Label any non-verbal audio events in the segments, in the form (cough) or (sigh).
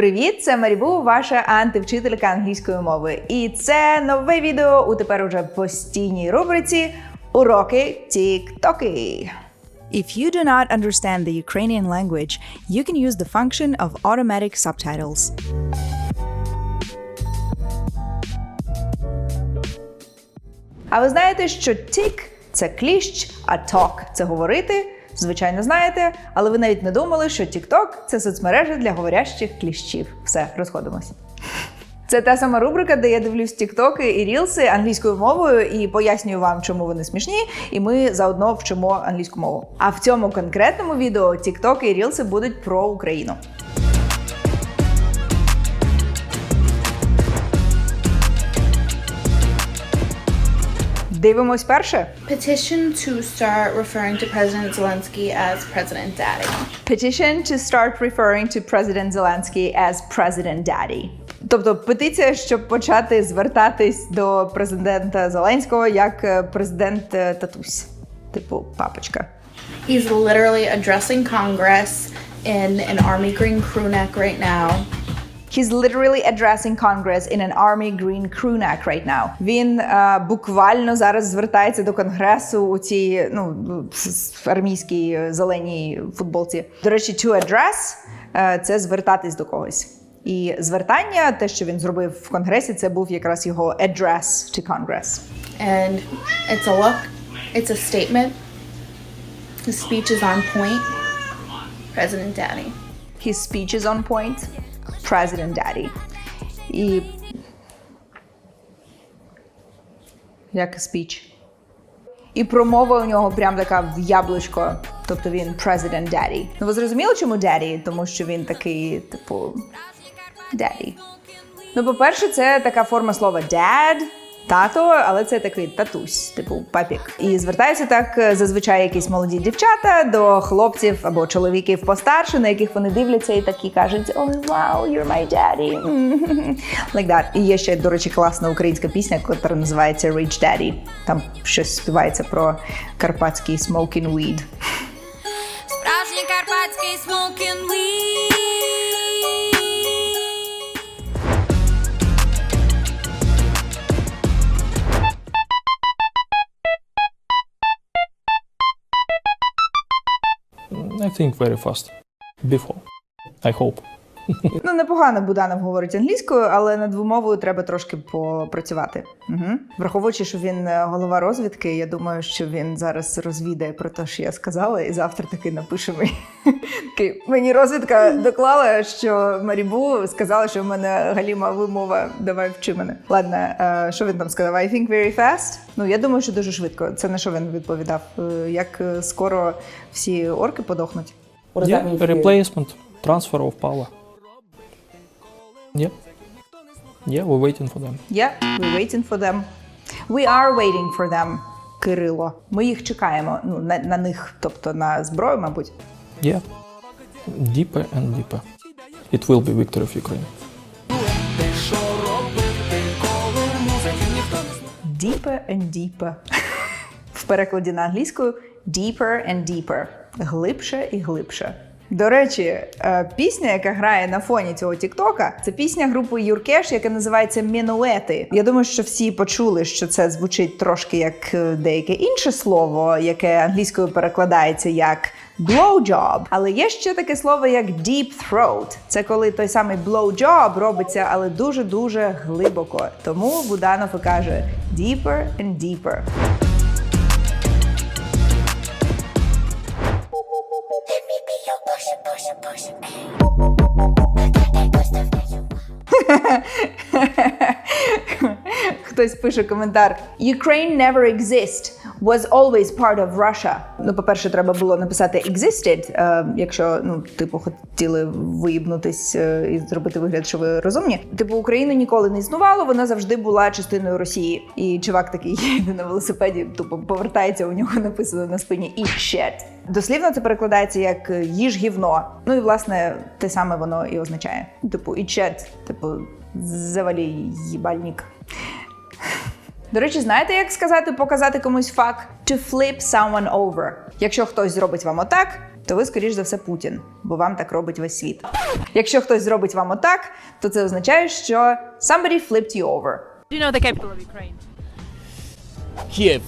Привіт, це Марібу, ваша антивчителька англійської мови. І це нове відео у тепер уже постійній рубриці Уроки Тік-Токи. If you do not understand the Ukrainian language, you can use the function of automatic subtitles. А ви знаєте, що тік це кліщ, а ток це говорити. Звичайно, знаєте, але ви навіть не думали, що TikTok – це соцмережа для говорящих кліщів. Все, розходимося. Це та сама рубрика, де я дивлюсь тіктоки і рілси англійською мовою і пояснюю вам, чому вони смішні, і ми заодно вчимо англійську мову. А в цьому конкретному відео тіктоки і рілси будуть про Україну. Дивимось перше. Petition to start referring to President Zelensky as President Daddy. Petition to start referring to President Zelensky as President Daddy. Тобто петиція, щоб почати звертатись до президента Зеленського як е, президент е, татусь, типу папочка. He's literally addressing Congress in an army green crew neck right now. He's literally addressing Congress in an army green crew neck right now. Він е, буквально зараз звертається до конгресу у цій ну армійській е, зеленій футболці. До речі, to address е, – це звертатись до когось. І звертання, те, що він зробив в конгресі, це був якраз його address to Congress. And it's a look, it's a statement. His speech is on point. President Daddy. His speech is on point. President Daddy. І як спіч. І промова у нього прям така в яблучко. Тобто він President Daddy. Ну ви зрозуміли, чому Daddy? Тому що він такий, типу, Daddy. Ну, по-перше, це така форма слова dad, тато, але це такий татусь, типу папік. І звертаються так е, зазвичай якісь молоді дівчата до хлопців або чоловіків постарше, на яких вони дивляться і такі кажуть: Oh, wow, you're my daddy. (laughs) like that. І є ще, до речі, класна українська пісня, яка називається Rich Daddy. Там щось співається про карпатський smoking weed. Think very fast. Before. I hope. (laughs) Ну, непогано Буданов говорить англійською, але над вимовою треба трошки попрацювати. Угу. Враховуючи, що він е, голова розвідки, я думаю, що він зараз розвідає про те, що я сказала, і завтра таки напише мені. (laughs) Такий, Мені розвідка доклала, що Марібу сказала, що в мене галіма вимова. Давай вчи мене. Ладно, е, що він там сказав? I think very fast. Ну я думаю, що дуже швидко. Це на що він відповідав? Е, Як скоро всі орки подохнуть? Yeah, replacement, transfer of power. Yeah. Yeah, we're waiting for them. Yeah, we're waiting for them. We are waiting for them, Кирило. Ми їх чекаємо. Ну, на, на них, тобто на зброю, мабуть. Yeah. Deeper and deeper. It will be victory of Ukraine. Deeper and deeper. В перекладі на англійську deeper and deeper. Глибше і глибше. До речі, е, пісня, яка грає на фоні цього Тіктока, це пісня групи Юркеш, яка називається Мінуети. Я думаю, що всі почули, що це звучить трошки як е, деяке інше слово, яке англійською перекладається як blowjob. Але є ще таке слово як deep throat. Це коли той самий blowjob робиться, але дуже дуже глибоко. Тому Буданов каже deeper and deeper. Хтось пише коментар: Ukraine never exist. Was always part of Russia. Ну, по-перше, треба було написати existed, е, якщо ну, типу, хотіли виїбнутись е, і зробити вигляд, що ви розумні. Типу, Україна ніколи не існувало, вона завжди була частиною Росії. І чувак такий їде на велосипеді, тупо повертається, у нього написано на спині «eat shit». Дослівно це перекладається як їж гівно. Ну і власне те саме воно і означає. Типу, «eat shit», типу, завалі їбальник. До речі, знаєте, як сказати показати комусь факт? To flip someone over. Якщо хтось зробить вам отак, то ви, скоріш за все, Путін, бо вам так робить весь світ. Якщо хтось зробить вам отак, то це означає, що somebody flipped you over. Do you know the capital of Ukraine? Kiev.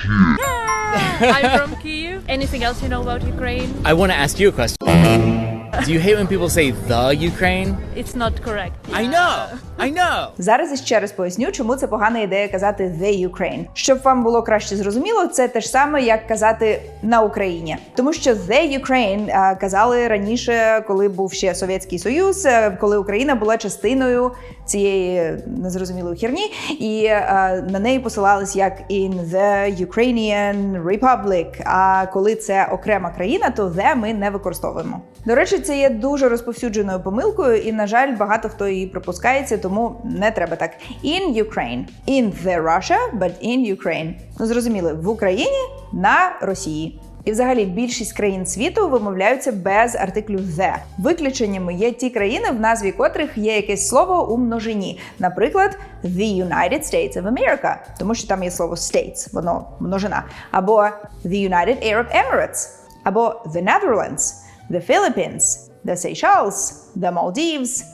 (laughs) I'm from Kyiv. Anything else you know about Ukraine? I want to ask you a question. Do you hate when people say the Ukraine? It's not correct. I know. I know. Зараз іще раз поясню, чому це погана ідея казати the Ukraine. Щоб вам було краще зрозуміло, це те ж саме, як казати на Україні, тому що the Ukraine а, казали раніше, коли був ще Совєтський Союз, е, коли Україна була частиною цієї незрозумілої херні, і е, на неї посилались як in the Ukrainian Republic. А коли це окрема країна, то the ми не використовуємо. До речі, це є дуже розповсюдженою помилкою, і на жаль, багато хто її пропускається, тому не треба так. In Ukraine. In the Russia, but in Ukraine. Ну зрозуміли, в Україні на Росії. І взагалі більшість країн світу вимовляються без артиклю the. Виключеннями є ті країни, в назві котрих є якесь слово у множині. Наприклад, the United States of America, тому що там є слово states, воно множина. Або the United Arab Emirates, або the Netherlands, the Philippines, the Seychelles, the Maldives.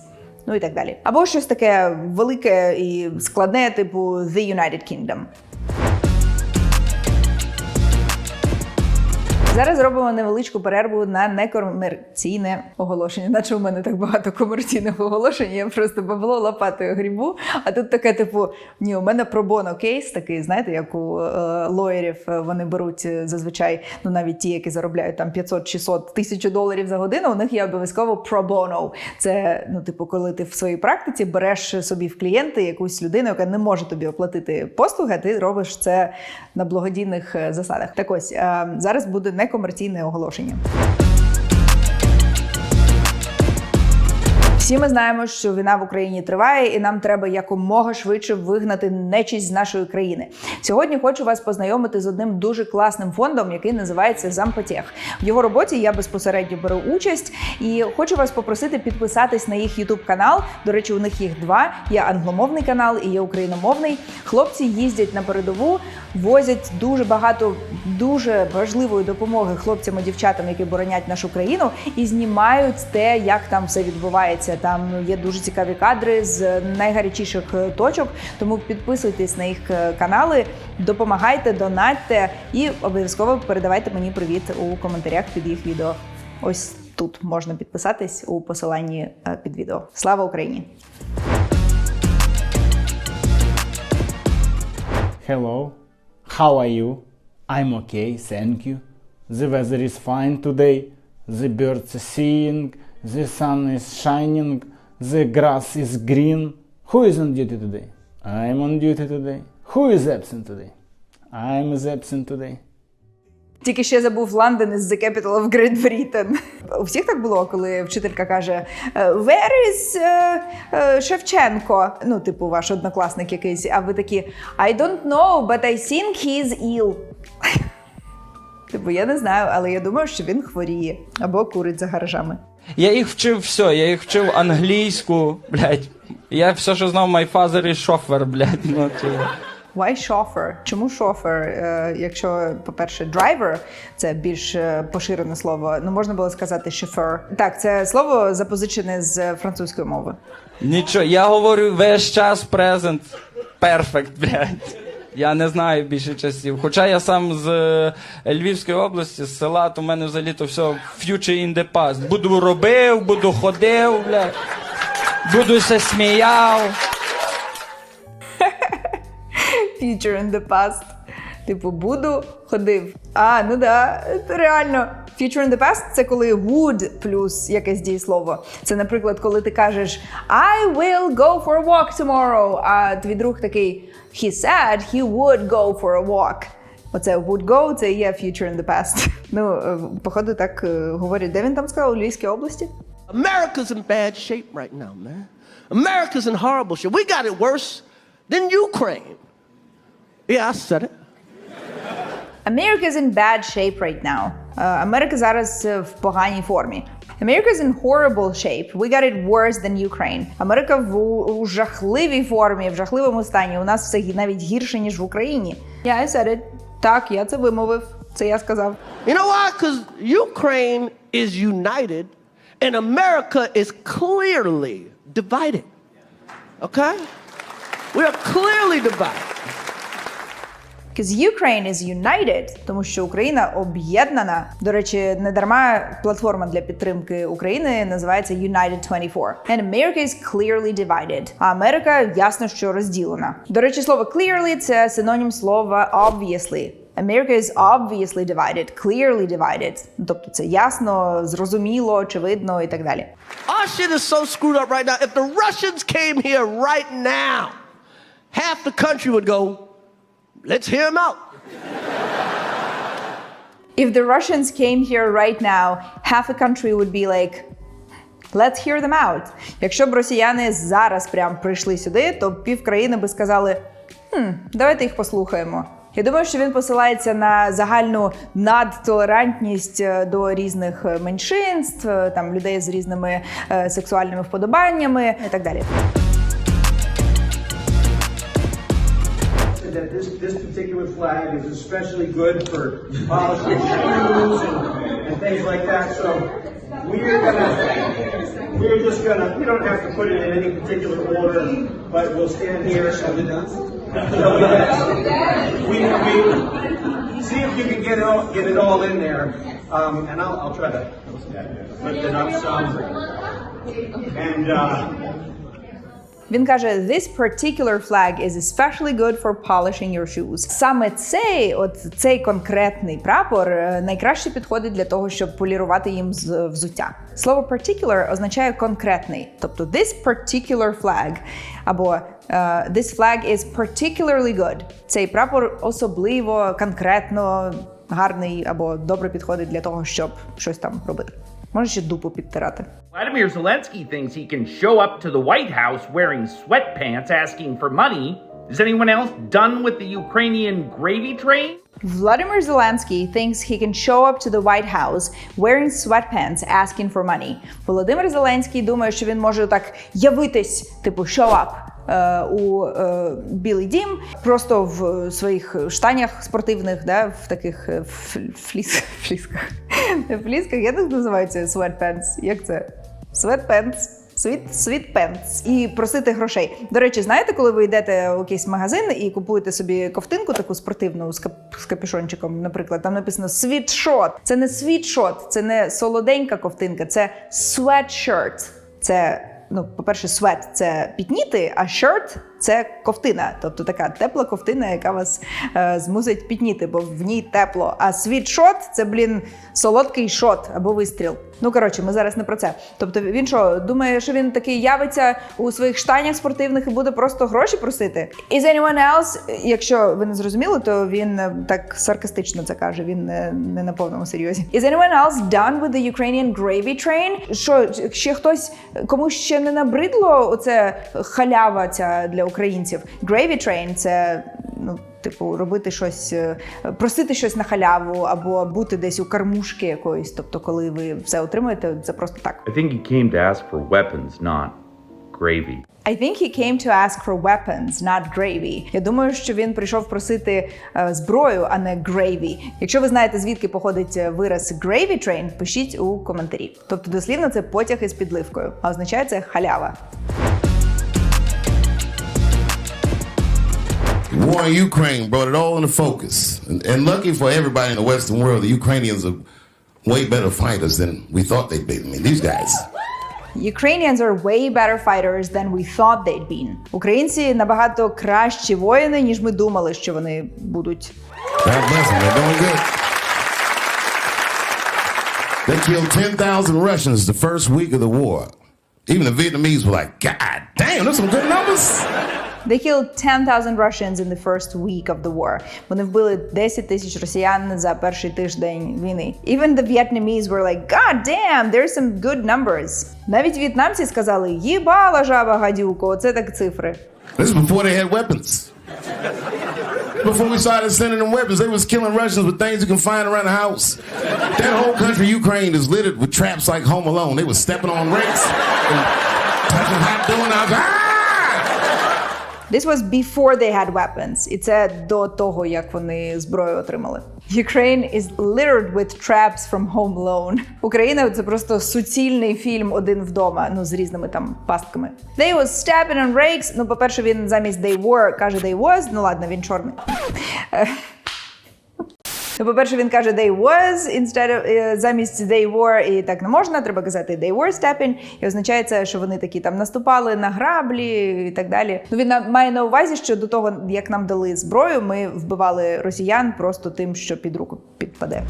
Ну і так далі. Або щось таке велике і складне, типу The United Kingdom. Зараз зробимо невеличку перерву на некомерційне оголошення. Наче у мене так багато комерційних оголошень. Я просто бабло лопатою грібу. А тут таке, типу, ні, у мене пробоно кейс такий, знаєте, як у е, лоєрів е, вони беруть е, зазвичай, ну навіть ті, які заробляють там 500, 600, тисячу доларів за годину. У них є обов'язково пробоно. Це ну, типу, коли ти в своїй практиці береш собі в клієнти якусь людину, яка не може тобі оплатити послуги, а ти робиш це на благодійних е, засадах. Так ось е, зараз буде некомерційне оголошення. Всі ми знаємо, що війна в Україні триває, і нам треба якомога швидше вигнати нечість з нашої країни. Сьогодні хочу вас познайомити з одним дуже класним фондом, який називається Зампотех. В його роботі я безпосередньо беру участь і хочу вас попросити підписатись на їх Ютуб канал. До речі, у них їх два: є англомовний канал і є україномовний. Хлопці їздять на передову, возять дуже багато дуже важливої допомоги хлопцям і дівчатам, які боронять нашу країну, і знімають те, як там все відбувається. Там є дуже цікаві кадри з найгарячіших е, точок. Тому підписуйтесь на їх е, канали, допомагайте, донатьте і обов'язково передавайте мені привіт у коментарях під їх відео. Ось тут можна підписатись у посиланні е, під відео. Слава Україні! Hello, how are you? I'm okay, thank you. The weather is fine today. The birds singing, the sun is shining, the grass is green. Who is on duty today? I'm on duty today. Who is absent today? I'm is absent today. Тільки ще забув Лондон is the capital of Great Britain. У всіх так було, коли вчителька каже е, Where is е, е, Шевченко? Ну, типу, ваш однокласник якийсь, а ви такі I don't know, but I think he's ill. Типу, я не знаю, але я думаю, що він хворіє або курить за гаражами. Я їх вчив все, я їх вчив англійську, блядь. Я все, що знав, father is шофер, блядь. Ну, чи... Why chauffeur? Чому шофер? Е, якщо, по-перше, driver – це більш е, поширене слово. Ну, можна було сказати шофер. Так, це слово запозичене з французької мови. Нічого, я говорю весь час present perfect, блядь. Я не знаю більше часів. Хоча я сам з е, Львівської області, з села, то в мене взагалі то все future in the past. Буду робив, буду ходив, блядь. Буду се сміяв. (laughs) Future in the past. Типу, буду, ходив. А, ну да, це реально. Future in the past – це коли would плюс якесь дієслово. Це, наприклад, коли ти кажеш I will go for a walk tomorrow, а твій друг такий He said he would go for a walk. Оце would go – це і є future in the past. (laughs) Ну, е, походу, так е, говорять. Де він там сказав? У Львівській області? America's in bad shape right now, man. America's in horrible shape. We got it worse than Ukraine. Yeah, I said it. America's in bad shape right now. Е, Америка зараз е, в поганій формі. America's in horrible shape. We got it worse than Ukraine. Америка в у жахливій формі, в жахливому стані. У нас все навіть гірше, ніж в Україні. Yeah, I said it. Так, я це вимовив. Це я сказав. You know why? Because Ukraine is united and America is clearly divided. Okay? We are clearly divided. Because Ukraine is united, тому що Україна об'єднана. До речі, не дарма платформа для підтримки України називається United 24. And America is clearly divided. А Америка ясно, що розділена. До речі, слово clearly це синонім слова obviously. America is obviously divided, clearly divided. Тобто це ясно, зрозуміло, очевидно і так далі. Our shit is so screwed up right now. If the Russians came here right now, half the country would go, let's hear them out. If the Russians came here right now, half a country would be like, let's hear them out. Якщо б росіяни зараз прям прийшли сюди, то пів країни би сказали, хм, давайте їх послухаємо. Я думаю, що він посилається на загальну надтолерантність е, до різних е, меншинств, е, там людей з різними сексуальними вподобаннями і так далі. That this, this particular flag is especially good for polishing shoes and, and things like that. So we're gonna, we're just gonna, we don't have to put it in any particular order, but we'll stand here. Shall we dance? We, we, see if you can get it all, get it all in there. Um, and I'll, I'll try to lift it up some. And, uh, Він каже: This particular flag is especially good for polishing your shoes. Саме цей, от цей конкретний прапор е, найкраще підходить для того, щоб полірувати їм з взуття. Слово particular означає конкретний, тобто this particular flag або е, this flag is particularly good. Цей прапор особливо конкретно гарний або добре підходить для того, щоб щось там робити. Може ще дупу підтирати. Vladimir Zelensky thinks he can show up to the White House wearing sweatpants asking for money. Is anyone else done with the Ukrainian gravy train? Vladimir Zelensky thinks he can show up to the White House wearing sweatpants asking for money. Володимир Зеленський думає, що він може так явитись, типу show up е, у е, Білий Дім, просто в своїх штанях спортивних, да, в таких е, фліс, (laughs) флісках. Флісках, я так називаються sweatpants. Як це? Sweatpants. Sweet, sweet pants і просити грошей. До речі, знаєте, коли ви йдете у якийсь магазин і купуєте собі ковтинку таку спортивну з, кап- з капюшончиком, наприклад, там написано світшот. Це не світшот, це не солоденька ковтинка, це sweatshirt. Це ну, по-перше, sweat – це пітніти, а shirt – це ковтина, тобто така тепла ковтина, яка вас е, змусить пітніти, бо в ній тепло. А світшот – це, блін, солодкий шот або вистріл. Ну коротше, ми зараз не про це. Тобто, він що думає, що він такий явиться у своїх штанях спортивних і буде просто гроші просити? Is anyone else, якщо ви не зрозуміли, то він е, так саркастично це каже. Він не, не на повному серйозі. Is anyone else done with the Ukrainian gravy train? Що ще хтось комусь ще не набридло оце халява ця для українців? Gravy train – це ну. Типу, робити щось, е, просити щось на халяву або бути десь у кармушки якоїсь. Тобто, коли ви все отримуєте, це просто так. I think he came to ask for weapons, not gravy. I think he came to ask for weapons, not gravy. Я думаю, що він прийшов просити е, зброю, а не gravy. Якщо ви знаєте, звідки походить е, вираз gravy train, пишіть у коментарі. Тобто, дослівно це потяг із підливкою, а означає це халява. war in Ukraine brought it all into focus. And, and lucky for everybody in the Western world, the Ukrainians are way better fighters than we thought they'd be. I mean, these guys. Ukrainians are way better fighters than we thought they'd been. Українці набагато кращі воїни, ніж ми думали, що вони будуть. God bless them. They're doing good. They killed 10,000 Russians the first week of the war. Even the Vietnamese were like, God damn, those some good numbers. They killed 10,000 Russians in the first week of the war. Вони вбили 10 тисяч росіян за перший тиждень війни. Even the Vietnamese were like, God damn, there's some good numbers. Навіть в'єтнамці сказали, їбала жаба гадюко, оце так цифри. This is before they had weapons. Before we started sending them weapons, they was killing Russians with things you can find around the house. That whole country, Ukraine, is littered with traps like Home Alone. They was stepping on rakes and touching hot doorknobs. Ah! This was before they had weapons. І це до того, як вони зброю отримали. Ukraine is littered with traps from Home Alone. Україна це просто суцільний фільм один вдома, ну з різними там пастками. They was stabbing on rakes. Ну, по-перше, він замість they were каже they was. Ну ладно, він чорний. Ну, по-перше, він каже they was instead of, е, замість they were, і так не можна. Треба казати they were stepping, і означає це, що вони такі там наступали на граблі і так далі. Ну він має на увазі, що до того, як нам дали зброю, ми вбивали росіян просто тим, що під руку підпаде.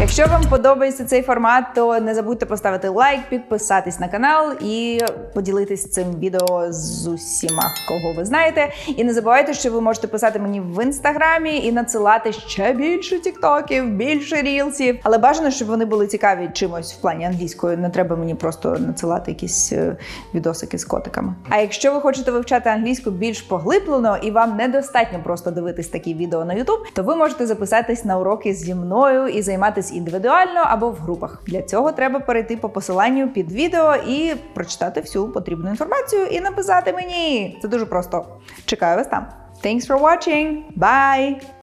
Якщо вам подобається цей формат, то не забудьте поставити лайк, підписатись на канал і поділитись цим відео з усіма, кого ви знаєте. І не забувайте, що ви можете писати мені в інстаграмі і надсилати ще більше тіктоків, більше рілсів. Але бажано, щоб вони були цікаві чимось в плані англійської. Не треба мені просто надсилати якісь е, відосики з котиками. А якщо ви хочете вивчати англійську більш поглиблено і вам недостатньо просто дивитись такі відео на YouTube, то ви можете записатись на уроки зі мною і займатися індивідуально або в групах. Для цього треба перейти по посиланню під відео і прочитати всю потрібну інформацію і написати мені. Це дуже просто. Чекаю вас там. Thanks for watching. Bye!